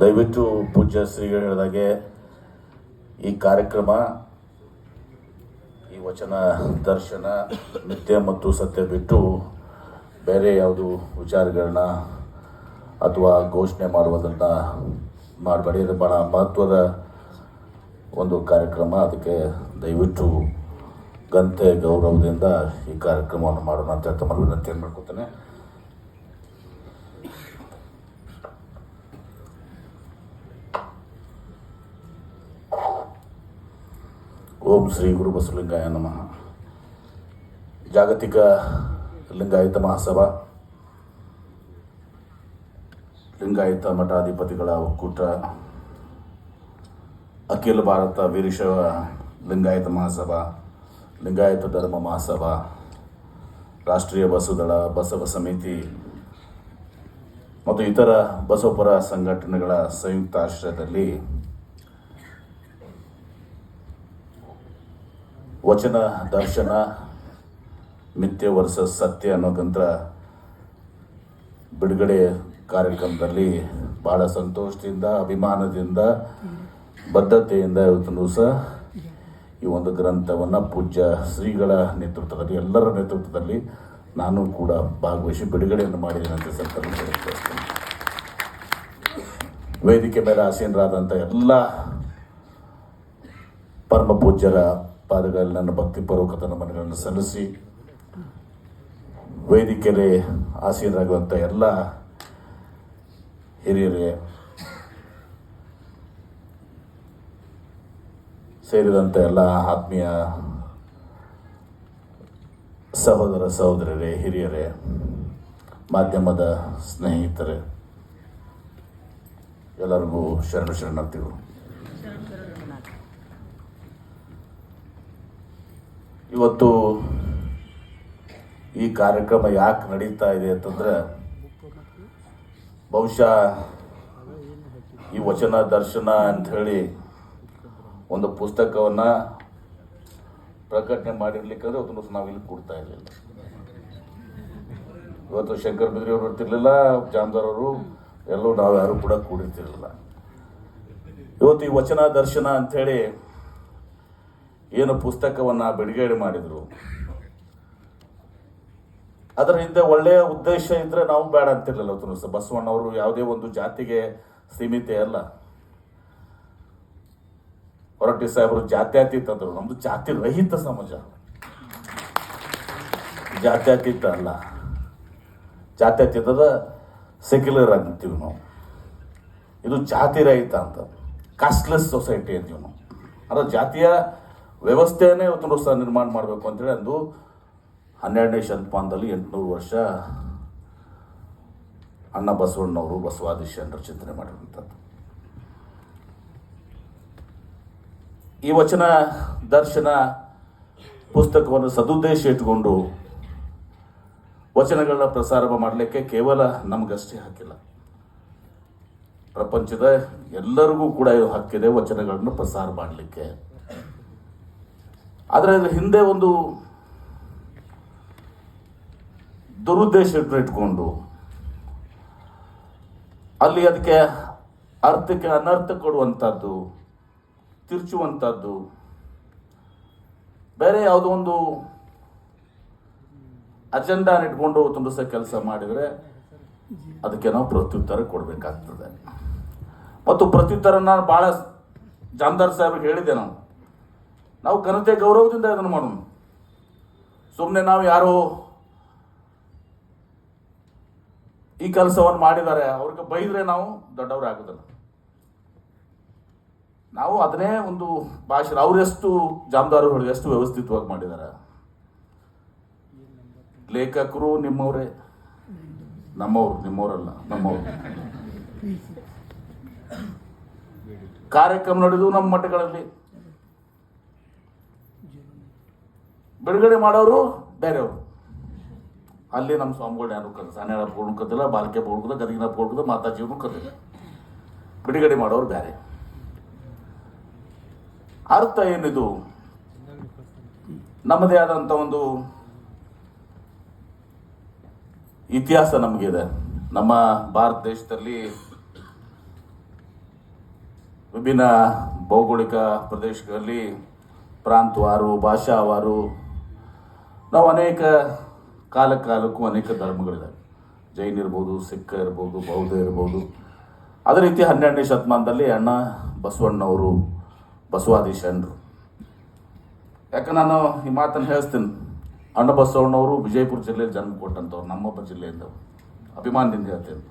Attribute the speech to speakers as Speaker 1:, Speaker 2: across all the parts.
Speaker 1: ದಯವಿಟ್ಟು ಪೂಜ್ಯ ಶ್ರೀಗಳು ಹೇಳಿದಾಗೆ ಈ ಕಾರ್ಯಕ್ರಮ, ಈ ವಚನ, ದರ್ಶನ, ನಿತ್ಯ ಮತ್ತು ಸತ್ಯ ಬಿಟ್ಟು ಬೇರೆ ಯಾವುದು ವಿಚಾರಗಳನ್ನ ಅಥವಾ ಘೋಷಣೆ ಮಾಡುವುದನ್ನು ಮಾಡಬೇಡಿ. ಇದು ಭಾಳ ಮಹತ್ವದ ಒಂದು ಕಾರ್ಯಕ್ರಮ. ಅದಕ್ಕೆ ದಯವಿಟ್ಟು ಗಂತೆ ಗೌರವದಿಂದ ಈ ಕಾರ್ಯಕ್ರಮವನ್ನು ಮಾಡೋಣ ಅಂತ ತಮ್ಮ ವಿನಂತಿಯನ್ನು ಮಾಡ್ಕೊತೇನೆ. ಓಂ ಶ್ರೀ ಗುರು ಬಸವಲಿಂಗಾಯ ನಮಃ. ಜಾಗತಿಕ ಲಿಂಗಾಯತ ಮಹಾಸಭಾ ಲಿಂಗಾಯತ ಮಠಾಧಿಪತಿಗಳ ಒಕ್ಕೂಟ, ಅಖಿಲ ಭಾರತ ವೀರಶೈವ ಲಿಂಗಾಯತ ಮಹಾಸಭಾ, ಲಿಂಗಾಯತ ಧರ್ಮ ಮಹಾಸಭಾ, ರಾಷ್ಟ್ರೀಯ ಬಸವದಳ ಬಸವ ಸಮಿತಿ ಮತ್ತು ಇತರ ಬಸವಪರ ಸಂಘಟನೆಗಳ ಸಂಯುಕ್ತ ಆಶ್ರಯದಲ್ಲಿ ವಚನ, ದರ್ಶನ, ಮಿಥ್ಯ ವರ್ಸಸ್ ಸತ್ಯ ಅನ್ನೋ ಗ್ರಂಥ ಬಿಡುಗಡೆ ಕಾರ್ಯಕ್ರಮದಲ್ಲಿ ಬಹಳ ಸಂತೋಷದಿಂದ, ಅಭಿಮಾನದಿಂದ, ಬದ್ಧತೆಯಿಂದ ಇವತ್ತು ಸಹ ಈ ಒಂದು ಗ್ರಂಥವನ್ನು ಪೂಜ್ಯ ಶ್ರೀಗಳ ನೇತೃತ್ವದಲ್ಲಿ, ಎಲ್ಲರ ನೇತೃತ್ವದಲ್ಲಿ ನಾನು ಕೂಡ ಭಾಗವಹಿಸಿ ಬಿಡುಗಡೆಯನ್ನು ಮಾಡಿದ್ದೇನೆ ಅಂತ ಸರ್ಕಾರ ವೇದಿಕೆ ಮೇಲೆ ಆಸೀನರಾದಂಥ ಎಲ್ಲ ಪರಮ ಪೂಜ್ಯರ ಪಾದಗಳಲ್ಲಿ ನನ್ನ ಭಕ್ತಿಪೂರ್ವಕ ನಮನಗಳನ್ನು ಸಲ್ಲಿಸಿ, ವೇದಿಕೆಯಲ್ಲಿ ಆಸೀನರಾಗುವಂಥ ಎಲ್ಲ ಹಿರಿಯರೇ ಸೇರಿದಂಥ ಎಲ್ಲ ಆತ್ಮೀಯ ಸಹೋದರ ಸಹೋದರರೇ, ಹಿರಿಯರೇ, ಮಾಧ್ಯಮದ ಸ್ನೇಹಿತರೇ, ಎಲ್ಲರಿಗೂ ಶರಣ ಶರಣಾರ್ಥಿಗಳು. ಇವತ್ತು ಈ ಕಾರ್ಯಕ್ರಮ ಯಾಕೆ ನಡೀತಾ ಇದೆ ಅಂತಂದ್ರೆ ಬಹುಶಃ ಈ ವಚನ ದರ್ಶನ ಅಂತ ಹೇಳಿ ಒಂದು ಪುಸ್ತಕವನ್ನು ಪ್ರಕಟಣೆ ಮಾಡಿರ್ಲಿಕ್ಕಂದ್ರೆ ಅದನ್ನು ನಾವು ಇಲ್ಲಿ ಕೊಡ್ತಾ ಇರಲಿಲ್ಲ. ಇವತ್ತು ಶಂಕರ್ ಬಿದ್ರಿ ಅವರು ಇರ್ತಿರ್ಲಿಲ್ಲ, ಜಾಮದಾರ್ ಅವರು ಎಲ್ಲರೂ ನಾವು ಯಾರು ಕೂಡ ಕೂಡಿರ್ತಿರ್ಲಿಲ್ಲ. ಇವತ್ತು ಈ ವಚನ ದರ್ಶನ ಅಂಥೇಳಿ ಏನು ಪುಸ್ತಕವನ್ನ ಬಿಡುಗಡೆ ಮಾಡಿದ್ರು. ಅದರ ಹಿಂದೆ ಒಳ್ಳೆಯ ಉದ್ದೇಶ ಇದ್ರೆ ನಾವು ಬೇಡ ಅಂತಿರಲಿಲ್ಲ ಸಹ ಬಸವಣ್ಣವರು ಯಾವುದೇ ಒಂದು ಜಾತಿಗೆ ಸೀಮಿತ ಅಲ್ಲ. ಹೊರಟ್ಟಿ ಸಾಹೇಬರು ಜಾತ್ಯಾತೀತ ಅಂದರು. ನಮ್ಮದು ಜಾತಿ ರಹಿತ ಸಮಾಜ. ಜಾತ್ಯಾತೀತ ಅಲ್ಲ. ಜಾತ್ಯಾತೀತದ ಸೆಕ್ಯುಲರ್ ಅಂತೀವಿ ನಾವು. ಇದು ಜಾತಿ ರಹಿತ ಅಂತ. ಕಾಸ್ಟ್ಲೆಸ್ ಸೊಸೈಟಿ ಅಂತೀವಿ ನಾವು. ಅಂದ್ರೆ ಜಾತಿಯ ವ್ಯವಸ್ಥೆಯನ್ನೇ ಇವತ್ತು ಸಹ ನಿರ್ಮಾಣ ಮಾಡಬೇಕು ಅಂತೇಳಿ ಅಂದು ಹನ್ನೆರಡನೇ ಶತಮಾನದಲ್ಲಿ ಎಂಟುನೂರು ವರ್ಷ ಅಣ್ಣ ಬಸವಣ್ಣವರು ಬಸವಾದಿ ಶರಣರು ಚಿಂತನೆ ಮಾಡಿರುವಂಥದ್ದು. ಈ ವಚನ ದರ್ಶನ ಪುಸ್ತಕವನ್ನು ಸದುದ್ದೇಶ ಇಟ್ಟುಕೊಂಡು ವಚನಗಳನ್ನ ಪ್ರಸಾರ ಮಾಡಲಿಕ್ಕೆ ಕೇವಲ ನಮಗಷ್ಟೇ ಹಾಕಿಲ್ಲ. ಪ್ರಪಂಚದ ಎಲ್ಲರಿಗೂ ಕೂಡ ಹಕ್ಕಿದೆ ವಚನಗಳನ್ನು ಪ್ರಸಾರ ಮಾಡಲಿಕ್ಕೆ. ಆದರೆ ಹಿಂದೆ ಒಂದು ದುರುದ್ದೇಶ ಇಟ್ಕೊಂಡು ಅಲ್ಲಿ ಅದಕ್ಕೆ ಅರ್ಥಕ್ಕೆ ಅನರ್ಥ ಕೊಡುವಂಥದ್ದು ತಿರ್ಚುವಂಥದ್ದು ಬೇರೆ ಯಾವುದೋ ಒಂದು ಅಜೆಂಡಾ ಇಟ್ಕೊಂಡು ತುಂಬಿಸೋ ಕೆಲಸ ಮಾಡಿದರೆ ಅದಕ್ಕೆ ನಾವು ಪ್ರತ್ಯುತ್ತರ ಕೊಡಬೇಕಾಗ್ತದೆ. ಮತ್ತು ಪ್ರತ್ಯುತ್ತರ ನಾನು ಭಾಳ ಜಾಮದಾರ್ ಸಾಹೇಬ್ರಿಗೆ ಹೇಳಿದೆ ನಾವು. ನಾವು ಘನತೆ ಗೌರವದಿಂದ ಅದನ್ನು ಮಾಡೋಣ. ಸುಮ್ಮನೆ ನಾವು ಯಾರೋ ಈ ಕೆಲಸವನ್ನು ಮಾಡಿದ್ದಾರೆ, ಅವ್ರಿಗೆ ಬೈದರೆ ನಾವು ದೊಡ್ಡವರಾಗೋದಿಲ್ಲ ನಾವು ಅದನ್ನೇ ಒಂದು ಭಾಷೆ ಅವರೆಷ್ಟು ಜಾಮದಾರುಗಳು ಎಷ್ಟು ವ್ಯವಸ್ಥಿತವಾಗಿ ಮಾಡಿದ್ದಾರೆ? ಲೇಖಕರು ನಿಮ್ಮವರೇ. ನಮ್ಮವ್ರು, ನಿಮ್ಮವರಲ್ಲ, ನಮ್ಮವ್ರು. ಕಾರ್ಯಕ್ರಮ ನಡೆದು ನಮ್ಮ ಮಠಗಳಲ್ಲಿ ಬಿಡುಗಡೆ ಮಾಡೋರು ಬೇರೆಯವರು. ಅಲ್ಲಿ ನಮ್ಮ ಸ್ವಾಮಿಗಳು ಯಾರು ಕದ ಸಣ್ಣ ಕದಿಲ್ಲ ಬಾಲ್ಕೆ ಪಡ್ಕೋದ ಗದಗಿನ ಪಡ್ಕೋದ ಮಾತಾಜಿಯವ್ರು ಕದಿಲ್ಲ ಬಿಡುಗಡೆ ಮಾಡೋರು ಬೇರೆ. ಅರ್ಥ ಏನಿದು? ನಮ್ಮದೇ ಆದಂಥ ಒಂದು ಇತಿಹಾಸ ನಮಗಿದೆ. ನಮ್ಮ ಭಾರತ ದೇಶದಲ್ಲಿ ವಿಭಿನ್ನ ಭೌಗೋಳಿಕ ಪ್ರದೇಶಗಳಲ್ಲಿ ಪ್ರಾಂತವಾರು, ಭಾಷಾವಾರು ನಾವು ಅನೇಕ ಕಾಲ ಕಾಲಕ್ಕೂ ಅನೇಕ ಧರ್ಮಗಳಿದ್ದಾವೆ. ಜೈನ್ ಇರ್ಬೋದು ಸಿಖ್ ಇರ್ಬೋದು, ಬೌದ್ಧ ಇರ್ಬೋದು. ಅದೇ ರೀತಿ ಹನ್ನೆರಡನೇ ಶತಮಾನದಲ್ಲಿ ಅಣ್ಣ ಬಸವಣ್ಣವರು ಬಸವಾದಿ ಯಾಕೆ ನಾನು ಈ ಮಾತನ್ನು ಹೇಳಿಸ್ತೀನಿ. ಅಣ್ಣ ಬಸವಣ್ಣವರು ವಿಜಯಪುರ ಜಿಲ್ಲೆಯಲ್ಲಿ ಜನ್ಮ ಕೊಟ್ಟಂಥವ್ರು ನಮ್ಮಪ್ಪ ಜಿಲ್ಲೆಯಿಂದ ಅಭಿಮಾನದಿಂದ ಹೇಳ್ತೇನೆ.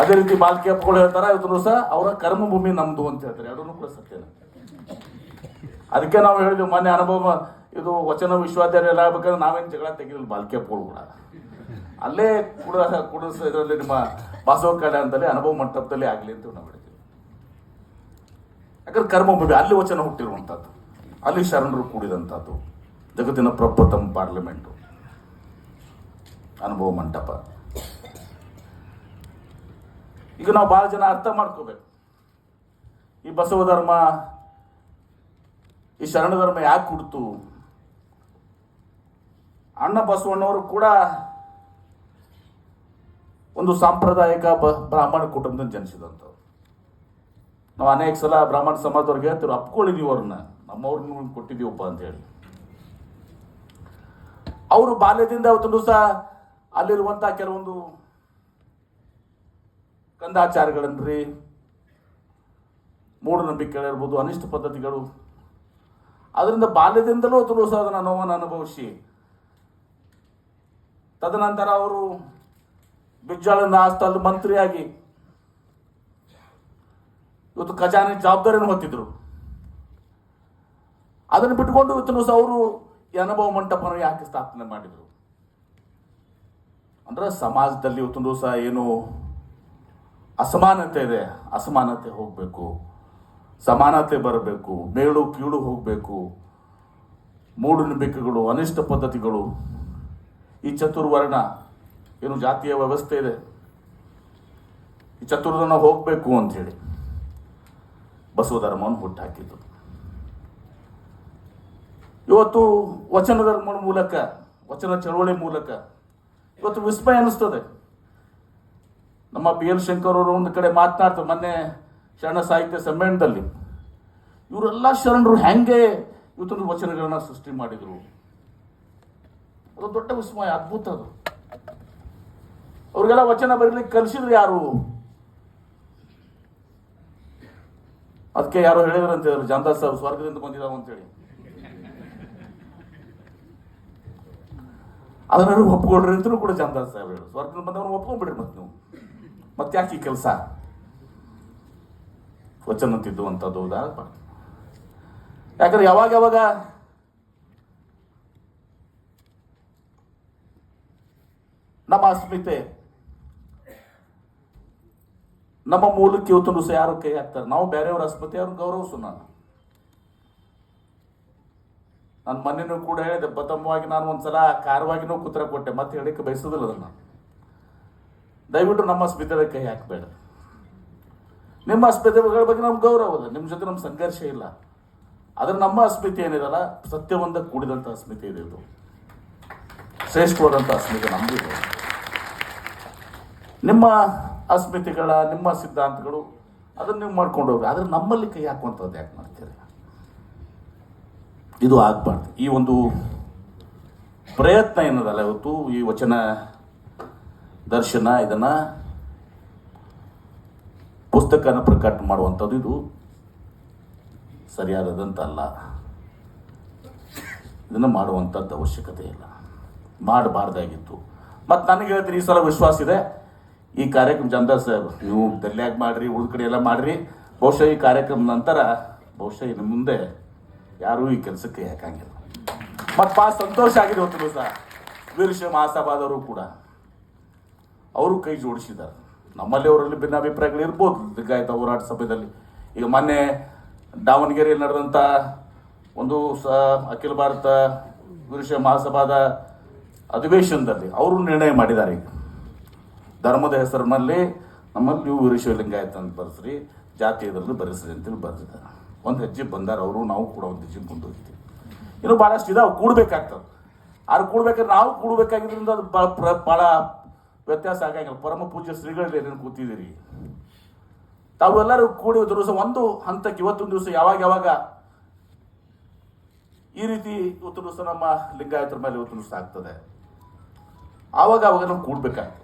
Speaker 1: ಅದೇ ರೀತಿ ಬಾಲ್ಕಿ ಅಪ್ಪಗಳು ಹೇಳ್ತಾರೆ ಇವತ್ತು ಸಹ ಅವರ ಕರ್ಮಭೂಮಿ ನಮ್ದು ಅಂತ ಹೇಳ್ತಾರೆ. ಎರಡನ್ನೂ ಕೂಡ ಸತ್ಯ ಅದಕ್ಕೆ ನಾವು ಹೇಳಿದ್ವಿ, ಮೊನ್ನೆ ಅನುಭವ ಇದು ವಚನ ವಿಶ್ವವಿದ್ಯಾಲಯ ಆಗ್ಬೇಕಾದ್ರೆ ನಾವೇನು ಜಗಳ ತೆಗಿಲಿಲ್ಲ, ಬಾಲ್ಕೆ ಕೂಡ. ಅಲ್ಲೇ ಕೂಡ ಕೂಡ ಇದರಲ್ಲಿ ನಿಮ್ಮ ಬಸವ ಅಂತಲೇ ಅನುಭವ ಮಂಟಪದಲ್ಲಿ ಆಗಲಿ ಅಂತ ನಾವು ಹೇಳ್ತೀವಿ ಯಾಕಂದ್ರೆ ಕರ್ಮಭೂಮಿ ಅಲ್ಲಿ ವಚನ ಹುಟ್ಟಿರುವಂಥದ್ದು, ಅಲ್ಲಿ ಶರಣರು ಕೂಡಿದಂಥದ್ದು, ಜಗತ್ತಿನ ಪ್ರಪ್ರಥಮ ಪಾರ್ಲಿಮೆಂಟು, ಅನುಭವ ಮಂಟಪ. ಈಗ ನಾವು ಭಾಳ ಜನ ಅರ್ಥ ಮಾಡ್ಕೋಬೇಕು. ಈ ಬಸವ ಧರ್ಮ, ಈ ಶರಣ ಧರ್ಮ ಯಾಕೆ ಹುಡ್ತು? ಅಣ್ಣ ಬಸವಣ್ಣವರು ಕೂಡ ಒಂದು ಸಾಂಪ್ರದಾಯಿಕ ಬ, ಬ್ರಾಹ್ಮಣ ಕುಟುಂಬದಿಂದ ಜನಿಸಿದಂಥವ್ರು. ನಾವು ಅನೇಕ ಸಲ ಬ್ರಾಹ್ಮಣ ಸಮಾಜದವ್ರಿಗೆ ಹೇಳ್ತೀವಿ ಅಪ್ಕೊಳ್ಳಿದೀವಿ ಅವ್ರನ್ನ. ನಮ್ಮವ್ರನ್ನ ಕೊಟ್ಟಿದ್ದೀವಪ್ಪ ಅಂತ ಹೇಳಿ ಅವರು ಬಾಲ್ಯದಿಂದ ಅವತ್ತು ದಿವಸ ಅಲ್ಲಿರುವಂಥ ಕೆಲವೊಂದು ಕಂದಾಚಾರಗಳನ್ರಿ ಮೂಢನಂಬಿಕೆಗಳಿರ್ಬೋದು ಅನಿಷ್ಟ ಪದ್ಧತಿಗಳು. ಅದರಿಂದ ಬಾಲ್ಯದಿಂದಲೂ ಅದನ್ನು ನೋವನ್ನು ಅನುಭವಿಸಿ ತದನಂತರ ಅವರು ಬಿಜ್ಜಾಳಿಂದ ಆಸ್ತಲ್ಲಿ ಮಂತ್ರಿಯಾಗಿ ಇವತ್ತು ಖಜಾನೆ ಜವಾಬ್ದಾರಿಯನ್ನು ಹೊತ್ತಿದ್ರು. ಅದನ್ನು ಬಿಟ್ಟುಕೊಂಡು ಇವತ್ತು ಅವರು ಅನುಭವ ಮಂಟಪನ ಯಾಕೆ ಸ್ಥಾಪನೆ ಮಾಡಿದರು? ಅಂದ್ರೆ ಸಮಾಜದಲ್ಲಿ ಇವತ್ತು ದಿವಸ ಏನು ಅಸಮಾನತೆ ಇದೆ. ಅಸಮಾನತೆ ಹೋಗಬೇಕು. ಸಮಾನತೆ ಬರಬೇಕು. ಮೇಳು ಕೀಳು ಹೋಗಬೇಕು. ಮೂಢನಂಬಿಕೆಗಳು, ಅನಿಷ್ಟ ಪದ್ಧತಿಗಳು ಈ ಚತುರ್ವರ್ಣ, ಏನು ಜಾತಿಯ ವ್ಯವಸ್ಥೆ ಇದೆ? ಈ ಚತುರ್ವರ್ಣ ಹೋಗಬೇಕು ಅಂಥೇಳಿ ಬಸವ ಧರ್ಮವನ್ನು ಹುಟ್ಟಾಕಿದ್ದು. ಇವತ್ತು ವಚನ ಧರ್ಮದ ಮೂಲಕ, ವಚನ ಚಳವಳಿ ಮೂಲಕ ಇವತ್ತು ವಿಸ್ಮಯ ಅನಿಸ್ತದೆ ನಮ್ಮ ಬಿ ಎಲ್ ಶಂಕರ್ ಅವರು ಒಂದು ಕಡೆ ಮಾತನಾಡ್ತಾರೆ, ಮೊನ್ನೆ ಶರಣ ಸಾಹಿತ್ಯ ಸಮ್ಮೇಳನದಲ್ಲಿ. ಇವರೆಲ್ಲ ಶರಣರು ಹೆಂಗೆ ಇವತ್ತು ವಚನಗಳನ್ನ ಸೃಷ್ಟಿ ಮಾಡಿದರು? ಅದು ದೊಡ್ಡ ವಿಸ್ಮಯ ಅದ್ಭುತ ಅದು. ಅವ್ರಿಗೆಲ್ಲ ವಚನ ಬರೀಲಿಕ್ಕೆ ಕಲಿಸಿದ್ರು ಯಾರು? ಅದಕ್ಕೆ ಯಾರೋ ಹೇಳಿದ್ರು ಅಂತ ಹೇಳಿದ್ರು ಜಾಮದಾಸ್ ಸಾಹೇಬ್ ಸ್ವರ್ಗದಿಂದ ಬಂದಿದ್ದಾವ ಅಂತೇಳಿ. ಅದನ್ನ ಒಪ್ಕೊಳ್ರಿ ಅಂತಲೂ ಕೂಡ ಜಾಮದಾಸ್ ಸಾಹೇಬ್ ಹೇಳಿ. ಸ್ವರ್ಗದಿಂದ ಬಂದವ್ರು ಒಪ್ಕೊಂಡ್ಬಿಡ್ರಿ ಮತ್ತೆ ನೀವು. ಮತ್ತೆ ಯಾಕೆ ಈ ಕೆಲಸ? ವಚನ ತಿದ್ದುವಂಥದ್ದು ಯಾಕಂದ್ರೆ ಯಾವಾಗ ಯಾವಾಗ ನಮ್ಮ ಅಸ್ಮಿತೆ ನಮ್ಮ ಮೂಲಕ್ಕೆ ಇವತ್ತು ಯಾರು ಕೈ ಹಾಕ್ತಾರೆ. ನಾವು ಬೇರೆಯವ್ರ ಅಸ್ಮಿತೆ ಅವ್ರನ್ನ ಗೌರವಿಸು ನಾನು. ನನ್ನ ಮನೆಯೂ ಕೂಡ ಹೇಳಿದೆ ಪ್ರಥಮವಾಗಿ ನಾನು ಒಂದ್ಸಲ ಕಾರವಾಗಿನೂ ಕುತ್ರ ಕೊಟ್ಟೆ, ಮತ್ತೆ ಹೇಳಕ್ಕೆ ಬಯಸೋದಿಲ್ಲ ಅದನ್ನ. ದಯವಿಟ್ಟು ನಮ್ಮ ಅಸ್ಮಿತೆಯ ಕೈ ಹಾಕಬೇಡ. ನಿಮ್ಮ ಅಸ್ಮಿತೆಗಳ ಬಗ್ಗೆ ನಮ್ಗೆ ಗೌರವ ಇದೆ ನಿಮ್ಮ ಜೊತೆ ನಮ್ಮ ಸಂಘರ್ಷ ಇಲ್ಲ. ಆದರೆ ನಮ್ಮ ಅಸ್ಮಿತೆ ಏನಿದಲ್ಲ, ಸತ್ಯವಂತ ಕೂಡಿದಂಥ ಅಸ್ಮಿತೆ ಇದೆ ಇದು. ಶ್ರೇಷ್ಠವಾದಂಥ ಅಸ್ಮಿತೆ ನಮ್ಮದು ಇದೆ ನಿಮ್ಮ ಅಸ್ಮಿತೆಗಳ, ನಿಮ್ಮ ಸಿದ್ಧಾಂತಗಳು, ಅದನ್ನ ನೀವು ಮಾಡ್ಕೊಂಡು ಹೋಗ್ರಿ. ಆದರೆ ನಮ್ಮಲ್ಲಿ ಕೈ ಹಾಕುವಂಥದ್ದು ಯಾಕೆ ಮಾಡ್ತೀರಿ? ಇದು ಆಗ್ಬಾರ್ದು. ಈ ಒಂದು ಪ್ರಯತ್ನ ಏನದಲ್ಲ ಇವತ್ತು? ಈ ವಚನ ದರ್ಶನ, ಇದನ್ನ ಪುಸ್ತಕನ ಪ್ರಕಟ ಮಾಡುವಂಥದ್ದು ಇದು ಸರಿಯಾದದಂತಲ್ಲ. ಇದನ್ನು ಮಾಡುವಂಥದ್ದು ಅವಶ್ಯಕತೆ ಇಲ್ಲ. ಮಾಡಬಾರ್ದಾಗಿತ್ತು. ಮತ್ತು ನನಗೆ ಹೇಳ್ತೀನಿ, ಈ ಸಲ ವಿಶ್ವಾಸ ಇದೆ. ಈ ಕಾರ್ಯಕ್ರಮ ಚಂದ ಸರ್ ನೀವು ದಲ್ಯಾಗ ಮಾಡಿರಿ ಉಳಿದ ಕಡೆ ಎಲ್ಲ ಮಾಡಿರಿ. ಬಹುಶಃ ಈ ಕಾರ್ಯಕ್ರಮ ನಂತರ, ಬಹುಶಃ ಇನ್ನು ಮುಂದೆ ಯಾರೂ ಈ ಕೆಲಸಕ್ಕೆ ಯಾಕಾಗಿಲ್ಲ. ಮತ್ತು ಭಾಳ ಸಂತೋಷ ಆಗಿದೆ ಹೊತ್ತು ದಿವಸ ವೀರಶೈವ ಮಹಾಸಭಾದವರು ಕೂಡ ಅವರು ಕೈ ಜೋಡಿಸಿದ್ದಾರೆ. ನಮ್ಮಲ್ಲಿ ಅವರಲ್ಲಿ ಭಿನ್ನಾಭಿಪ್ರಾಯಗಳು ಇರ್ಬೋದು. ಲಿಂಗಾಯತ ಹೋರಾಟ ಸಭೆಯಲ್ಲಿ. ಈಗ ಮೊನ್ನೆ ದಾವಣಗೆರೆಯಲ್ಲಿ ನಡೆದಂಥ ಒಂದು ಸ, ಅಖಿಲ ಭಾರತ ವೀರಶೈವ ಮಹಾಸಭಾದ ಅಧಿವೇಶನದಲ್ಲಿ ಅವರು ನಿರ್ಣಯ ಮಾಡಿದ್ದಾರೆ ಈಗ. ಧರ್ಮದ ಹೆಸರಿನಲ್ಲಿ ನಮ್ಮಲ್ಲಿ ನೀವು ವೀರಶಿವಲಿಂಗಾಯತ ಅಂತ ಬರೆಸ್ರಿ ಇದ್ರಲ್ಲಿ ಬರೆಸ್ರಿ ಅಂತೇಳಿ ಬರೆದಿದ್ದಾರೆ. ಒಂದು ಹೆಜ್ಜೆ ಬಂದಾರ ಅವರು, ನಾವು ಕೂಡ ಒಂದು ಹೆಜ್ಜೆ ಮುಂದೋಗಿದ್ದೀವಿ. ಇನ್ನು ಭಾಳಷ್ಟು ಇದಾವೆ ಕೂಡಬೇಕಾಗ್ತದೆ. ಆದ್ರೆ ಕೂಡ್ಬೇಕಾದ್ರೆ ನಾವು ಕೂಡ್ಬೇಕಾಗಿದ್ರಿಂದ ಅದು ಭಾಳ ಭಾಳ ವ್ಯತ್ಯಾಸ ಆಗಂಗಿಲ್ಲ ಪರಮ ಪೂಜ್ಯ ಶ್ರೀಗಳಲ್ಲಿ ಏನೇನು ಕೂತಿದ್ದೀರಿ? ತಾವೆಲ್ಲರೂ ಕೂಡಿ ಒಂದು ದಿವಸ, ಒಂದು ಹಂತಕ್ಕೆ ಇವತ್ತೊಂದು ದಿವಸ ಯಾವಾಗ ಯಾವಾಗ ಈ ರೀತಿ ಇವತ್ತು ದಿವಸ ನಮ್ಮ ಲಿಂಗಾಯತರ ಮೇಲೆ ಇವತ್ತು ದಿವಸ ಆಗ್ತದೆ? ಆವಾಗ ಅವಾಗ ನಾವು ಕೂಡ್ಬೇಕಾಗ್ತದೆ.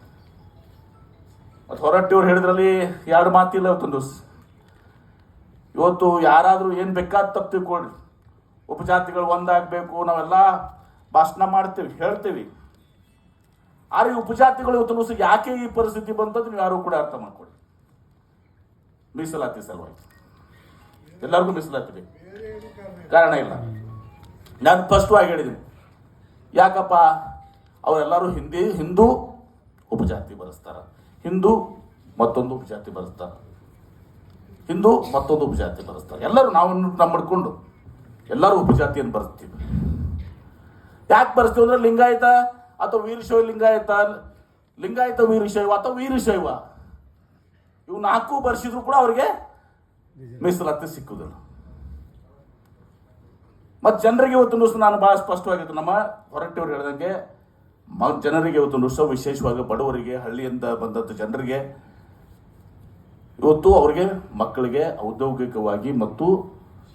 Speaker 1: ಮತ್ತು ಹೊರಟ್ಟಿಯವ್ರು ಹೇಳಿದ್ರಲ್ಲಿ ಎರಡು ಮಾತಿಲ್ಲ ಇವತ್ತೊಂದು ಇವತ್ತು ಯಾರಾದರೂ ಏನು ಬೇಕಾದ ತಪ್ಪು ತಿಳ್ಕೊಳ್ರಿ ಉಪಜಾತಿಗಳು ಒಂದಾಗಬೇಕು, ನಾವೆಲ್ಲ ಭಾಷಣ ಮಾಡ್ತೀವಿ, ಹೇಳ್ತೀವಿ. ಆದರೆ ಈ ಉಪಜಾತಿಗಳು ಇವತ್ತು ಯಾಕೆ ಈ ಪರಿಸ್ಥಿತಿ ಬಂತದ್ದು ನೀವು ಯಾರು ಕೂಡ ಅರ್ಥ ಮಾಡ್ಕೊಳ್ಳಿ. ಮೀಸಲಾತಿ ಸಲುವಾಗಿ. ಎಲ್ಲರಿಗೂ ಮೀಸಲಾತಿ ಬೇಕು. ಕಾರಣ ಇಲ್ಲ. ನಾನು ಸ್ಪಷ್ಟವಾಗಿ ಹೇಳಿದ್ದೀನಿ. ಯಾಕಪ್ಪ? ಅವರೆಲ್ಲರೂ ಹಿಂದಿ, ಹಿಂದೂ ಉಪಜಾತಿ ಬರೆಸ್ತಾರೆ ಹಿಂದೂ ಮತ್ತೊಂದು ಉಪಜಾತಿ ಬರೆಸ್ತಾರೆ ಹಿಂದೂ ಮತ್ತೊಂದು ಉಪಜಾತಿ ಬರೆಸ್ತಾರೆ ಎಲ್ಲರೂ ನಾವು ನಮ್ಮ ಎಲ್ಲರೂ ಉಪಜಾತಿಯನ್ನು ಬರೆಸ್ತೀವಿ ಯಾಕೆ ಬರೆಸ್ತೀವಿ ಅಂದ್ರೆ ಲಿಂಗಾಯತ ಅಥವಾ ವೀರಶೈವ ಲಿಂಗಾಯತ ಲಿಂಗಾಯತ ವೀರಶೈವ ಅಥವಾ ವೀರಶೈವ, ಇವು ನಾಲ್ಕು ಬರ್ಸಿದ್ರು ಕೂಡ ಅವ್ರಿಗೆ ಮೀಸಲಾತಿ ಸಿಕ್ಕುದಿಲ್ಲ. ಮತ್ತು ಜನರಿಗೆ ಇವತ್ತು ನಾನು ಭಾಳ ಸ್ಪಷ್ಟವಾಗಿದ್ದು ನಮ್ಮ ಹೊರಟ್ಟಿಯವರು ಹೇಳಿದಂಗೆ ಮ ಜನರಿಗೆ ಇವತ್ತು ಉತ್ಸವ ವಿಶೇಷವಾಗಿ ಬಡವರಿಗೆ, ಹಳ್ಳಿಯಿಂದ ಬಂದಂಥ ಜನರಿಗೆ ಇವತ್ತು ಅವರಿಗೆ ಮಕ್ಕಳಿಗೆ ಔದ್ಯೋಗಿಕವಾಗಿ ಮತ್ತು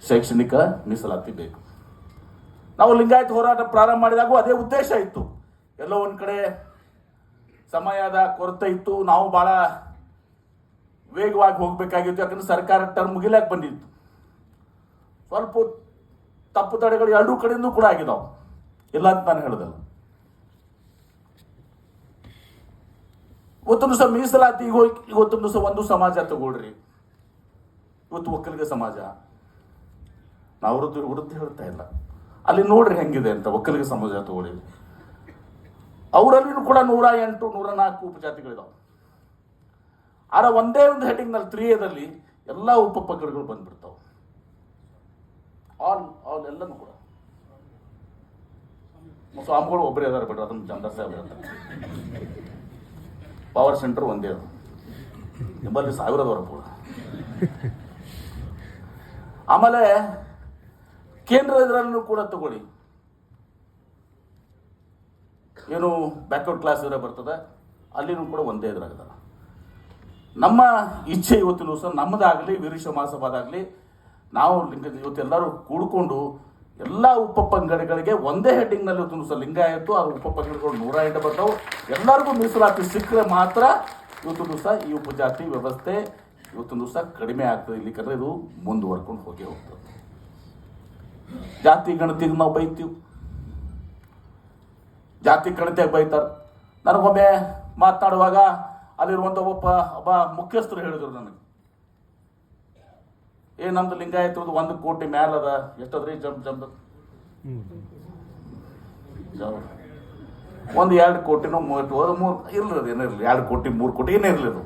Speaker 1: ಶೈಕ್ಷಣಿಕ ಮೀಸಲಾತಿ ಬೇಕು ನಾವು ಲಿಂಗಾಯತ ಹೋರಾಟ ಪ್ರಾರಂಭ ಮಾಡಿದಾಗೂ ಅದೇ ಉದ್ದೇಶ ಇತ್ತು. ಎಲ್ಲೋ ಒಂದು ಕಡೆ ಸಮಯದ ಕೊರತೆ ಇತ್ತು. ನಾವು ಭಾಳ ವೇಗವಾಗಿ ಹೋಗಬೇಕಾಗಿತ್ತು. ಯಾಕಂದ್ರೆ ಸರ್ಕಾರ ಟರ್ಮ್ ಮುಗಿಲಾಕ ಬಂದಿತ್ತು. ಸ್ವಲ್ಪ ತಪ್ಪು ತಡೆಗಳು ಎರಡೂ ಕಡೆಯಿಂದ ಕೂಡ ಆಗಿದಾವೆ. ಇಲ್ಲ ಅಂತ ನಾನು ಹೇಳ್ದಲ್ಲ. ಇವತ್ತೊಂದು ದಿವಸ ಮೀಸಲಾತಿ ಈಗ ಇವತ್ತು ದಿವಸ ಒಂದು ಸಮಾಜ ತಗೊಳ್ರಿ. ಇವತ್ತು ಒಕ್ಕಲಿಗ ಸಮಾಜ. ನಾವು ವೃದ್ಧಿ ವೃದ್ಧಿ ಹೇಳ್ತಾ ಇಲ್ಲ. ಅಲ್ಲಿ ನೋಡ್ರಿ ಹೆಂಗಿದೆ ಅಂತ ಒಕ್ಕಲಿಗ ಸಮಾಜ ತಗೊಳ್ಳಿ. ಅವರಲ್ಲಿನೂ ಕೂಡ ನೂರ ಎಂಟು, ನೂರ ನಾಲ್ಕು ಉಪಜಾತಿಗಳಿದಾವೆ. ಆದ್ರೆ ಒಂದೇ ಒಂದು ಹೆಡಿಂಗ್ನಲ್ಲಿ ತ್ರೀ ಎದಲ್ಲಿ ಎಲ್ಲ ಉಪಪಕಡಗಳು ಬಂದ್ಬಿಡ್ತಾವೆ. ಆಲ್ ಆಲ್ ಎಲ್ಲನೂ ಕೂಡ. ಸ್ವಾಮಿಗಳು ಒಬ್ಬರೇ ಅದಾರ ಬಿಡ್ರಿ, ಅದನ್ನು ಜಮದಾರ್ ಸಾಹೇಬ್ ಹೇಳ್ತಾರೆ ಪವರ್ ಸೆಂಟರ್ ಒಂದೇ ಅದು. ನಿಮ್ಮಲ್ಲಿ ಸಾವಿರದವರ ಕೂಡ. ಆಮೇಲೆ ಕೇಂದ್ರ ಇದರಲ್ಲೂ ಕೂಡ ತಗೊಳ್ಳಿ. ಏನು ಬ್ಯಾಕ್ವರ್ಡ್ ಕ್ಲಾಸ್ ಇದ್ರೆ ಬರ್ತದೆ, ಅಲ್ಲಿನೂ ಕೂಡ ಒಂದೇ ಇದ್ರಾಗದ. ನಮ್ಮ ಇಚ್ಛೆ ಇವತ್ತಿನ ದಿವಸ ನಮ್ಮದಾಗಲಿ ವೀರಶ ಮಹಾಸಭಾದಾಗಲಿ, ನಾವು ಇವತ್ತೆಲ್ಲರೂ ಕೂಡ್ಕೊಂಡು ಎಲ್ಲ ಉಪ ಪಂಗಡಗಳಿಗೆ ಒಂದೇ ಹೆಡ್ಡಿಂಗ್ನಲ್ಲಿ ಲಿಂಗ ಲಿಂಗಾಯತ್ತು, ಆ ಉಪ ಪಂಗಡಗಳು ನೂರ ಎಂಟು ಬರ್ತಾವೆ ಎಲ್ಲರಿಗೂ ಮೀಸಲಾತಿ ಸಿಕ್ಕರೆ ಮಾತ್ರ ಇವತ್ತು ದಿವಸ ಈ ಉಪಜಾತಿ ವ್ಯವಸ್ಥೆ ಇವತ್ತು ದಿವಸ ಕಡಿಮೆ ಆಗ್ತದೆ. ಇಲ್ಲಿ ಕರೆ ಇದು ಮುಂದುವರ್ಕೊಂಡು ಹೋಗಿ ಹೋಗ್ತದೆ. ಜಾತಿ ಗಣತಿಗೆ ನಾವು ಬೈತೀವಿ. ಜಾತಿ ಗಣತಿಯಾಗಿ ಬೈತಾರೆ. ನನಗೊಮ್ಮೆ ಮಾತನಾಡುವಾಗ ಅಲ್ಲಿರುವಂಥ ಒಬ್ಬ ಒಬ್ಬ ಮುಖ್ಯಸ್ಥರು ಹೇಳಿದ್ರು ನನಗೆ. ಏ ನಮ್ದು ಲಿಂಗಾಯತದ್ದು ಒಂದು ಕೋಟಿ ಮ್ಯಾಲ ಅದ. ಎಷ್ಟದ್ರಿ ಜಮ್ ಜಮ್ ಒಂದು ಎರಡು ಕೋಟಿನೂ ಮೂವತ್ತು ಅದು ಮೂರು ಇರ್ಲಿ ಅದು, ಏನಿರಲಿ. ಎರಡು ಕೋಟಿ, ಮೂರು ಕೋಟಿ ಏನಿರಲಿ ಅದು.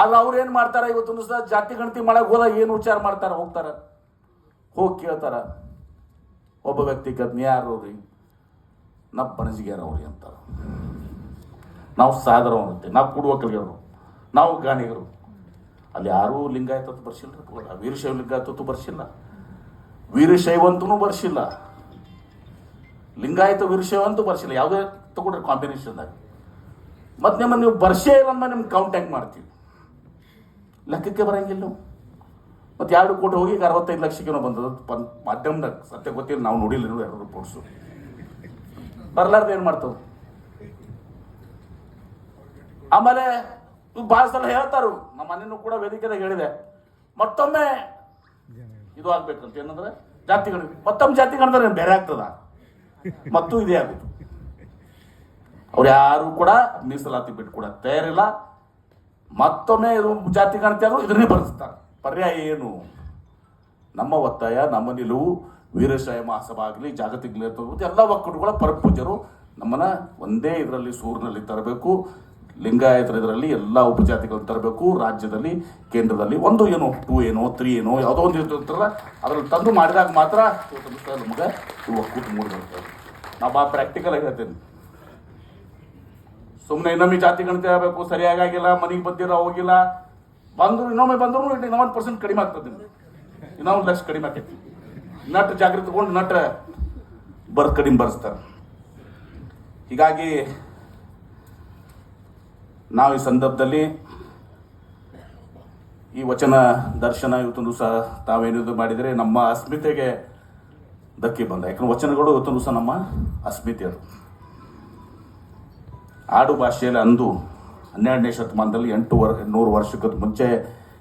Speaker 1: ಆದ್ರೆ ಅವ್ರು ಏನು ಮಾಡ್ತಾರೆ? ಇವತ್ತೊಂದು ದಿವಸ ಜಾತಿ ಗಣತಿ ಮಾಡಕ್ಕೆ ಹೋದಾಗ ಏನು ವಿಚಾರ ಮಾಡ್ತಾರೆ? ಹೋಗ್ತಾರೆ. ಹೋಗಿ ಕೇಳ್ತಾರೆ. ಒಬ್ಬ ವ್ಯಕ್ತಿ ಕದ್ನಿ ಯಾರು ರೀ ನಾವು ಬಣಜಿಗ್ಯಾರ ಅವ್ರಿ ಅಂತಾರೆ. ನಾವು ಸಾಧರ ನಾವು ಕುಡುವ ಕಲಿಯೋರು ನಾವು ಗಾಣಿಗರು. ಅಲ್ಲಿ ಯಾರೂ ಲಿಂಗಾಯತತ್ತು ಬರ್ಸಿಲ್ಲ. ವೀರಶೈವ ಲಿಂಗಾಯತತ್ತು ಬರ್ಸಿಲ್ಲ. ವೀರಶೈವಂತನೂ ಬರ್ಸಿಲ್ಲ. ಲಿಂಗಾಯತ ವೀರಶೈವ ಅಂತೂ ಬರ್ಸಿಲ್ಲ. ಯಾವುದೇ ತಗೊಂಡ್ರೆ ಕಾಂಬಿನೇಷನ್ದಾಗ ಮತ್ತು ನಿಮ್ಮ ನೀವು ಬರ್ಸೇ ಇಲ್ಲ ನಿಮ್ಗೆ ಕೌಂಟ್ಯಾಕ್ಟ್ ಮಾಡ್ತೀವಿ? ಲೆಕ್ಕಕ್ಕೆ ಬರಂಗಿಲ್ಲ ಮತ್ತು ಎರಡು ಕೋಟಿ ಹೋಗಿ ಅರವತ್ತೈದು ಲಕ್ಷಕ್ಕೇನೋ ಬಂದದ್ದು. ಪನ್ ಮಾಧ್ಯಮದಾಗ ಸತ್ಯ ಗೊತ್ತಿಲ್ಲ. ನಾವು ನೋಡಿಲ್ಲ ನೀವು ಎರಡು ರಿಪೋರ್ಟ್ಸು ಬರ್ಲಾರ್ದು ಏನು ಮಾಡ್ತವೆ? ಆಮೇಲೆ ಭಾಳ ಸಲ ಹೇಳ್ತಾರು, ನಮ್ಮ ಮನೇನು ಕೂಡ ವೇದಿಕೆದಾಗ ಹೇಳಿದೆ. ಮತ್ತೊಮ್ಮೆ ಇದು ಆಗ್ಬೇಕಂತ, ಏನಂದ್ರೆ ಜಾತಿಗಳು, ಮತ್ತೊಮ್ಮೆ ಜಾತಿ ಗಣದ ಬೇರೆ ಆಗ್ತದ? ಮತ್ತು ಇದೇ ಆಗುತ್ತೆ ಅವ್ರು ಯಾರು ಕೂಡ ಮೀಸಲಾತಿ ಬಿಟ್ಟು ಕೂಡ ತಯಾರಿಲ್ಲ. ಮತ್ತೊಮ್ಮೆ ಇದು ಜಾತಿ ಗಣತಿ ಆದರೂ ಇದನ್ನೇ ಬರೆಸ್ತಾರೆ. ಪರ್ಯಾಯ ಏನು? ನಮ್ಮ ಒತ್ತಾಯ, ನಮ್ಮ ನಿಲುವು, ವೀರಶೈವ ಮಹಾಸಭಾ ಆಗಲಿ, ಜಾಗತಿಕ ಎಲ್ಲ ಒಕ್ಕೂಟಗಳ ಪರಪೂಜರು ನಮ್ಮನ್ನ ಒಂದೇ ಇದರಲ್ಲಿ ಸೂರಿನಲ್ಲಿ ತರಬೇಕು. ಲಿಂಗಾಯತರ ಇದರಲ್ಲಿ ಎಲ್ಲ ಉಪಜಾತಿಗಳನ್ನು ತರಬೇಕು. ರಾಜ್ಯದಲ್ಲಿ, ಕೇಂದ್ರದಲ್ಲಿ ಒಂದು ಏನೋ, ಟೂ ಏನೋ, ತ್ರೀ ಏನೋ, ಯಾವುದೋ ಒಂದು ಇರ್ತಿರ್ತಾರಲ್ಲ ಅದರಲ್ಲಿ ತಂದು ಮಾಡಿದಾಗ ಮಾತ್ರ ನಮಗೆ ಇವು ಕೂತು ಮೂಡಿ ಬರ್ತದೆ ನಾ ಭಾಳ ಪ್ರಾಕ್ಟಿಕಲ್ ಆಗಿ ಹೇಳ್ತೇನೆ. ಸುಮ್ಮನೆ ಇನ್ನೊಮ್ಮೆ ಜಾತಿ ಗಣತಿ ಆಗಬೇಕು ಆಗಿಲ್ಲ, ಮನೆಗೆ ಬಂದಿರ ಹೋಗಿಲ್ಲ. ಬಂದ್ರು, ಇನ್ನೊಮ್ಮೆ ಬಂದ್ರು ಇನ್ನೊಂದು ಪರ್ಸೆಂಟ್ ಕಡಿಮೆ ಆಗ್ತದೆ. ಇನ್ನೊಂದು ಲಕ್ಷ ಕಡಿಮೆ ಆಗ್ತೈತಿ ನಟ್ ಜಾಗೃತಿ ನಟ ಬರ್ದ್ ಕಡಿಮೆ ಬರ್ಸ್ತಾರೆ. ಹೀಗಾಗಿ ನಾವು ಈ ಸಂದರ್ಭದಲ್ಲಿ ಈ ವಚನ ದರ್ಶನ ಇವತ್ತೊಂದು ಸಹ ತಾವೇನಿದು ಮಾಡಿದರೆ ನಮ್ಮ ಅಸ್ಮಿತೆಗೆ ಧಕ್ಕೆ ಬಂದ. ಯಾಕಂದ್ರೆ ವಚನಗಳು ಇವತ್ತೊಂದು ಸಹ ನಮ್ಮ ಅಸ್ಮಿತೆ ಅದು ಆಡು ಭಾಷೆಯಲ್ಲಿ ಅಂದು ಹನ್ನೆರಡನೇ ಶತಮಾನದಲ್ಲಿ ಎಂಟು ವರ್, ನೂರು ವರ್ಷಕ್ಕೂ ಮುಂಚೆ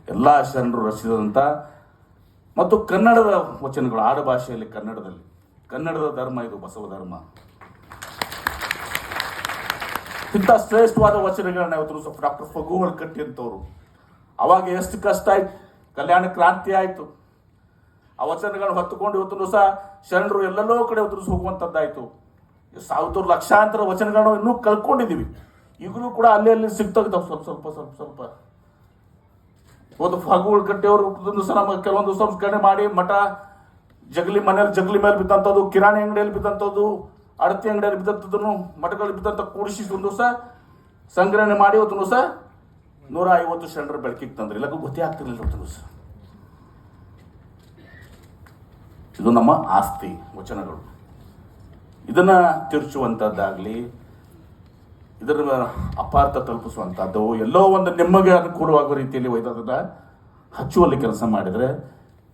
Speaker 1: ಎಲ್ಲ ಶರಣರು ರಚಿಸಿದಂಥ ಮತ್ತು ಕನ್ನಡದ ವಚನಗಳು ಆಡು ಭಾಷೆಯಲ್ಲಿ ಕನ್ನಡದಲ್ಲಿ. ಕನ್ನಡದ ಧರ್ಮ ಇದು ಬಸವ ಧರ್ಮ. ಇಂಥ ಶ್ರೇಷ್ಠವಾದ ವಚನಗಳನ್ನ ಇವತ್ತು ಡಾಕ್ಟರ್ ಫಗು ಕಟ್ಟಿ ಅಂತವ್ರು. ಅವಾಗ ಎಷ್ಟು ಕಷ್ಟ ಆಯ್ತು. ಕಲ್ಯಾಣ ಕ್ರಾಂತಿ ಆಯ್ತು. ಆ ವಚನಗಳನ್ನ ಹೊತ್ತುಕೊಂಡು ಇವತ್ತು ಸಹ ಶರಣರು ಎಲ್ಲೆಲ್ಲೋ ಕಡೆ ಇವತ್ತು ಹೋಗುವಂಥದ್ದಾಯಿತು ಸಾವಿರ ಲಕ್ಷಾಂತರ ವಚನಗಳನ್ನು ಇನ್ನೂ ಕಳ್ಕೊಂಡಿದೀವಿ ಈಗಲೂ ಕೂಡ ಅಲ್ಲಿ ಅಲ್ಲಿ ಸಿಗ್ತಾಗಿದ್ದಾವೆ ಸ್ವಲ್ಪ ಸ್ವಲ್ಪ ಸ್ವಲ್ಪ ಸ್ವಲ್ಪ. ಒಂದು ಫಗು ಉಳ್ಕಟ್ಟೆಯವರು ಸಲ ನಮಗೆ ಕೆಲವೊಂದು ಸಂಸ್ಕರಣೆ ಮಾಡಿ ಮಠ ಜಗಲಿ ಮನೇಲಿ ಜಗಲಿ ಮೇಲೆ ಬಿದ್ದಂಥದ್ದು, ಕಿರಾಣಿ ಅಂಗಡಿಯಲ್ಲಿ ಬಿದ್ದಂಥದ್ದು ಅಡತಿ ಅಂಗಡಿಯಲ್ಲಿ ಬಿದ್ದಂಥದ್ದನ್ನು ಮಠಗಳಲ್ಲಿ ಬಿದ್ದಂಥ ಕೂಡಿಸಿ ಒಂದು ಸಹ ಸಂಗ್ರಹಣೆ ಮಾಡಿ ಒಂದು ಸಹ ನೂರ ಐವತ್ತು ಶರಣರ ಬೆಳಕಿಗೆ ತಂದ್ರಿ. ಇಲ್ಲ ಗೊತ್ತೇ ಆಗ್ತಿರ್ಲಿಲ್ಲ ಒಂದು ದಿವಸ. ಇದು ನಮ್ಮ ಆಸ್ತಿ, ವಚನಗಳು. ಇದನ್ನ ತಿರುಚುವಂಥದ್ದಾಗಲಿ, ಇದರ ಅಪಾರ್ಥ ತಲುಪಿಸುವಂಥದ್ದು, ಎಲ್ಲೋ ಒಂದು ನಿಮಗೆ ಅನುಕೂಲವಾಗುವ ರೀತಿಯಲ್ಲಿ ವೈದ್ಯದ ಹಚ್ಚುವಲ್ಲಿ ಕೆಲಸ ಮಾಡಿದರೆ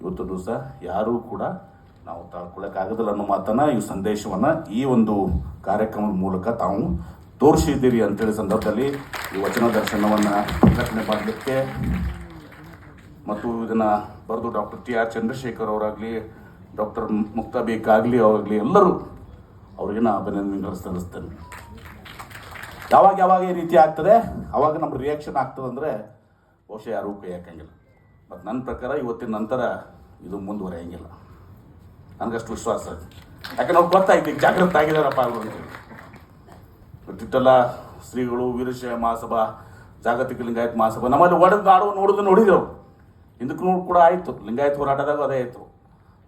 Speaker 1: ಇವತ್ತು ದಿವಸ ಯಾರೂ ಕೂಡ ನಾವು ತಾಳ್ಕೊಳ್ಳೋಕ್ಕಾಗೋದಿಲ್ಲ ಅನ್ನೋ ಮಾತನ್ನ, ಈ ಸಂದೇಶವನ್ನ ಈ ಒಂದು ಕಾರ್ಯಕ್ರಮದ ಮೂಲಕ ತಾವು ತೋರಿಸಿದ್ದೀರಿ ಅಂತೇಳಿ ಸಂದರ್ಭದಲ್ಲಿ ಈ ವಚನ ದರ್ಶನವನ್ನು ಪ್ರಕಟಣೆ ಮಾಡಲಿಕ್ಕೆ ಮತ್ತು ಇದನ್ನ ಬರೆದು ಡಾಕ್ಟರ್ ಟಿ ಆರ್ ಚಂದ್ರಶೇಖರ್ ಅವರಾಗಲಿ, ಡಾಕ್ಟರ್ ಮುಕ್ತಾ ಬೇಕಾಗಲಿ ಕಾಗ್ಲಿ ಅವರಾಗಲಿ ಎಲ್ಲರೂ ಅವ್ರಿಗೆ ನಾ ಅಭಿನಂದನೆಗಳು ಸಲ್ಲಿಸ್ತೇನೆ. ಯಾವಾಗ ಯಾವಾಗ ಈ ರೀತಿ ಆಗ್ತದೆ? ಅವಾಗ ನಮ್ಮ ರಿಯಾಕ್ಷನ್ ಆಗ್ತದೆ ಅಂದರೆ ಬಹುಶಃ ಯಾರೂ ಕೈ ಹಾಕಂಗಿಲ್ಲ ಮತ್ತು ನನ್ನ ಪ್ರಕಾರ ಇವತ್ತಿನ ನಂತರ ಇದು ಮುಂದುವರಿಯಂಗಿಲ್ಲ. ನನಗಷ್ಟು ವಿಶ್ವಾಸ ಯಾಕಂದ್ರೆ ನಾವು ಗೊತ್ತಾಯ್ತು ಜಾಗೃತ ಆಗಿದಾರಪ್ಪ ಅವರು ಶ್ರೀಗಳು ವೀರಶೈವ ಮಹಾಸಭಾ, ಜಾಗತಿಕ ಲಿಂಗಾಯತ್ ಮಹಾಸಭಾ, ನಮ್ಮಲ್ಲಿ ಒಡೆದಾಡುವ ನೋಡಿದ್ರು ನೋಡಿದೆವು ಹಿಂದಕ್ಕೆ ನೋಡಿ ಕೂಡ ಆಯಿತು. ಲಿಂಗಾಯತ್ ಹೋರಾಟದಾಗ ಅದೇ ಆಯಿತು.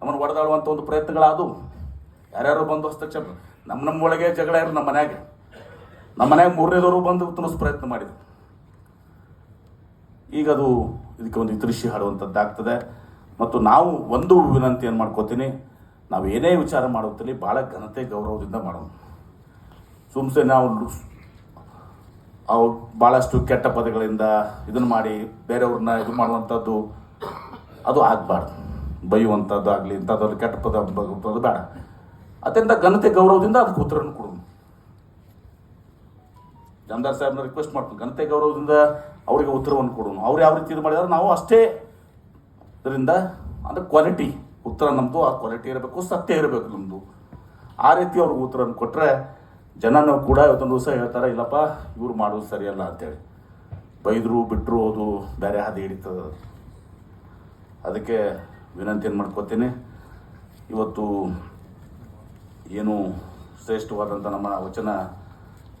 Speaker 1: ನಮ್ಮನ್ನು ಒಡೆದಾಡುವಂಥ ಒಂದು ಪ್ರಯತ್ನಗಳಾದವು. ಯಾರ್ಯಾರು ಬಂದು ಹಸ್ತಕ್ಷೇಪ ನಮ್ಮ ನಮ್ಮ ಒಳಗೆ ಜಗಳ ಇರು ನಮ್ಮ ಮನ್ಯಾಗ. ನಮ್ಮ ಮನ್ಯಾಗ ಮೂರನೇದವರು ಬಂದು ತಿನ್ನಿಸ್ ಪ್ರಯತ್ನ ಮಾಡಿದ್ರು. ಈಗ ಅದು ಇದಕ್ಕೆ ಒಂದು ದೃಶ್ಯ ಹಾಡುವಂಥದ್ದಾಗ್ತದೆ ಮತ್ತು ನಾವು ಒಂದು ವಿನಂತಿ ಏನು ಮಾಡ್ಕೋತೀನಿ? ನಾವು ಏನೇ ವಿಚಾರ ಮಾಡುತ್ತೀನಿ ಭಾಳ ಘನತೆ ಗೌರವದಿಂದ ಮಾಡೋಣ ಸುಮ್ಸೆ ನಾವು ಅವು ಭಾಳಷ್ಟು ಕೆಟ್ಟ ಪದಗಳಿಂದ ಇದನ್ನು ಮಾಡಿ ಬೇರೆಯವ್ರನ್ನ ಇದು ಮಾಡುವಂಥದ್ದು ಅದು ಆಗಬಾರ್ದು. ಬೈಯುವಂಥದ್ದು ಆಗಲಿ ಇಂಥದ್ದು ಕೆಟ್ಟ ಪದ ಅದು ಬೇಡ. ಅತ್ಯಂತ ಘನತೆ ಗೌರವದಿಂದ ಅದಕ್ಕೆ ಉತ್ತರವನ್ನು ಕೊಡೋಣ ಜಮದಾರ್ ಸಾಹೇಬ್ನ ರಿಕ್ವೆಸ್ಟ್ ಮಾಡ್ತೀನಿ. ಘನತೆ ಗೌರವದಿಂದ ಅವರಿಗೆ ಉತ್ತರವನ್ನು ಕೊಡೋಣ ಅವ್ರು ಯಾವ ರೀತಿ ಇದು ಮಾಡಿದಾರೆ ನಾವು ಅಷ್ಟೇ ಇದರಿಂದ ಅಂದರೆ ಕ್ವಾಲಿಟಿ ಉತ್ತರ ನಮ್ಮದು ಆ ಕ್ವಾಲಿಟಿ ಇರಬೇಕು, ಸತ್ಯ ಇರಬೇಕು ನಮ್ಮದು ಆ ರೀತಿ ಅವ್ರಿಗೆ ಉತ್ತರವನ್ನು ಕೊಟ್ಟರೆ ಜನನೂ ಕೂಡ ಇವತ್ತೊಂದು ದಿವಸ ಹೇಳ್ತಾರೆ, ಇಲ್ಲಪ್ಪ, ಇವ್ರು ಮಾಡೋದು ಸರಿಯಲ್ಲ ಅಂತೇಳಿ. ಬೈದರು ಬಿಟ್ಟರು ಅದು ಬೇರೆ ಹಾದಿ ಹಿಡಿತದ. ಅದಕ್ಕೆ ವಿನಂತಿ ಏನು ಮಾಡ್ಕೋತೀನಿ, ಇವತ್ತು ಏನು ಶ್ರೇಷ್ಠವಾದಂಥ ನಮ್ಮ ವಚನ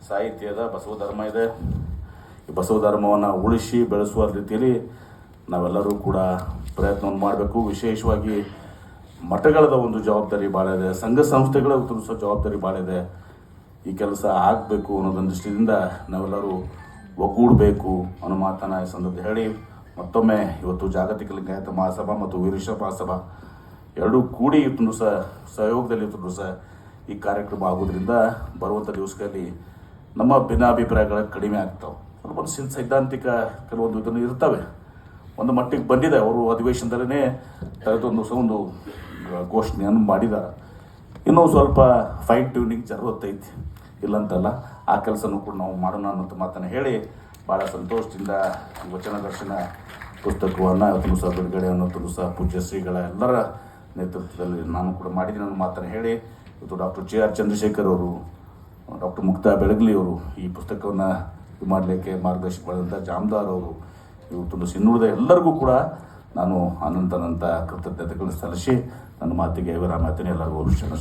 Speaker 1: ಸಾಹಿತ್ಯದ ಬಸವ ಧರ್ಮ ಇದೆ. ಈ ಬಸವ ಧರ್ಮವನ್ನು ಉಳಿಸಿ ಬೆಳೆಸುವ ರೀತಿಯಲ್ಲಿ ನಾವೆಲ್ಲರೂ ಕೂಡ ಪ್ರಯತ್ನವನ್ನು ಮಾಡಬೇಕು. ವಿಶೇಷವಾಗಿ ಮಠಗಳದ ಒಂದು ಜವಾಬ್ದಾರಿ ಭಾಳ ಇದೆ, ಸಂಘ ಸಂಸ್ಥೆಗಳ ತುಂಬಿಸೋ ಜವಾಬ್ದಾರಿ ಭಾಳ ಇದೆ. ಈ ಕೆಲಸ ಆಗಬೇಕು ಅನ್ನೋದೊಂದು ದೃಷ್ಟಿಯಿಂದ ನಾವೆಲ್ಲರೂ ಒಗ್ಗೂಡಬೇಕು ಅನ್ನೋ ಮಾತನ್ನ ಈ ಹೇಳಿ ಮತ್ತೊಮ್ಮೆ ಇವತ್ತು ಜಾಗತಿಕ ಲಿಂಗಾಯತ ಮಹಾಸಭಾ ಮತ್ತು ವೀರಶ ಮಹಾಸಭಾ ಎರಡೂ ಕೂಡಿ ಇತ್ತು ಸಹ ಸಹಯೋಗದಲ್ಲಿ ಇತ್ತು ಸಹ ಈ ಕಾರ್ಯಕ್ರಮ ಆಗೋದ್ರಿಂದ ಬರುವಂಥ ದಿವಸಗಳಲ್ಲಿ ನಮ್ಮ ಭಿನ್ನಾಭಿಪ್ರಾಯಗಳು ಕಡಿಮೆ ಆಗ್ತಾವೆ. ಒಂದು ಸಿನ್ ಸೈದ್ಧಾಂತಿಕ ಕೆಲವೊಂದು ಇದನ್ನು ಇರ್ತವೆ. ಒಂದು ಮಟ್ಟಿಗೆ ಬಂದಿದೆ. ಅವರು ಅಧಿವೇಶನದಲ್ಲೇ ಸಹ ಒಂದು ಘೋಷಣೆಯನ್ನು ಮಾಡಿದ್ದಾರೆ ಇನ್ನೂ ಸ್ವಲ್ಪ ಫೈನ್ ಟ್ಯೂನಿಂಗ್ ಜರುಗತ್ತೈತಿ. ಇಲ್ಲಂತಲ್ಲ, ಆ ಕೆಲಸನೂ ಕೂಡ ನಾವು ಮಾಡೋಣ ಅನ್ನೋಂಥ ಮಾತನ್ನು ಹೇಳಿ ಭಾಳ ಸಂತೋಷದಿಂದ ವಚನ ದರ್ಶನ ಪುಸ್ತಕವನ್ನು ಅದನ್ನು ಸಹ ಬಿಡುಗಡೆ ಅನ್ನೋದು ಸಹ ಪೂಜ್ಯ ಶ್ರೀಗಳ ಎಲ್ಲರ ನೇತೃತ್ವದಲ್ಲಿ ನಾನು ಕೂಡ ಮಾಡಿದ್ದೀನಿ ಅನ್ನೋ ಮಾತನ್ನು ಹೇಳಿ ಇವತ್ತು ಡಾಕ್ಟರ್ ಜೆ ಆರ್ ಚಂದ್ರಶೇಖರ್ ಅವರು, ಡಾಕ್ಟರ್ ಮುಕ್ತಾ ಬೆಳಗ್ಲಿ ಅವರು ಈ ಪುಸ್ತಕವನ್ನು ಇದು ಮಾಡಲಿಕ್ಕೆ ಮಾರ್ಗದರ್ಶಕ ಮಾಡಿದಂಥ ಜಾಮದಾರ್ ಅವರು ಇವತ್ತು ಇನ್ನುಳಿದ ಎಲ್ಲರಿಗೂ ಕೂಡ ನಾನು ಅನಂತನಂತ ಕೃತಜ್ಞತೆಗಳು ಸಲ್ಲಿಸಿ ನನ್ನ ಮಾತಿಗೆ ವಿರಾಮ ಎಲ್ಲರಿಗೂ ಶುಭ